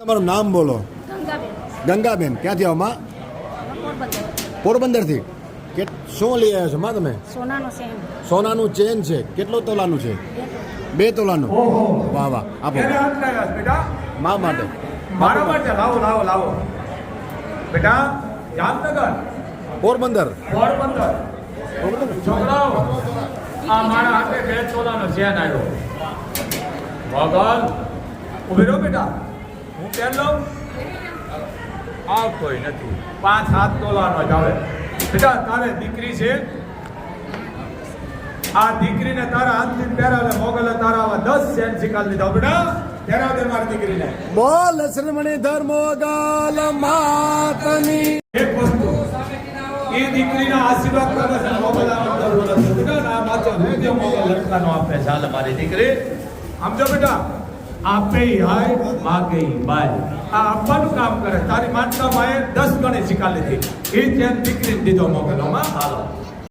તમારું નામ બોલો ગંગાબેન ગંગાબેન ક્યાંથી આવો માં પોરબંદર પોરબંદરથી કે શું લઈ આવ્યા છો માં તમે સોનાનો સેમ સોનાનું ચેન છે કેટલો તોલાનું છે બે તોલાનું વાહ વાહ આપો કેને હાથ લાગ્યા છે બેટા મા માટે મારા માટે લાવો લાવો લાવો બેટા જામનગર પોરબંદર પોરબંદર છોકરાઓ આ મારા હાથે બે તોલાનો ચેન આવ્યો ભગવાન ઉભી રહો બેટા હું પહેર લઉં? આ કોઈ નથી. પાંચ સાત તોલાનો જ આવે. બેટા તારે દીકરી છે? આ દીકરીને તારા હાથથી પહેરાવે મોગલે તારા આવા દસ સેન્ટ શીખાડી દીધા બેટા પહેરાવ મારી દીકરીને. બોલ શ્રીમણી ધર્મો ગાલ માતની. એક વસ્તુ એ દીકરીના આશીર્વાદ કરે છે મોગલ ના માથે હું જે મોગલ લટકાનો આપે ચાલે મારી દીકરી. સમજો બેટા આપે હાય, માગે બાય આ આપવાનું કામ કરે. તારી માનતા માએ દસ ગણી શીખા લીધી એ જેમ દીકરીને દીધો મોગલોમાં. હાલો.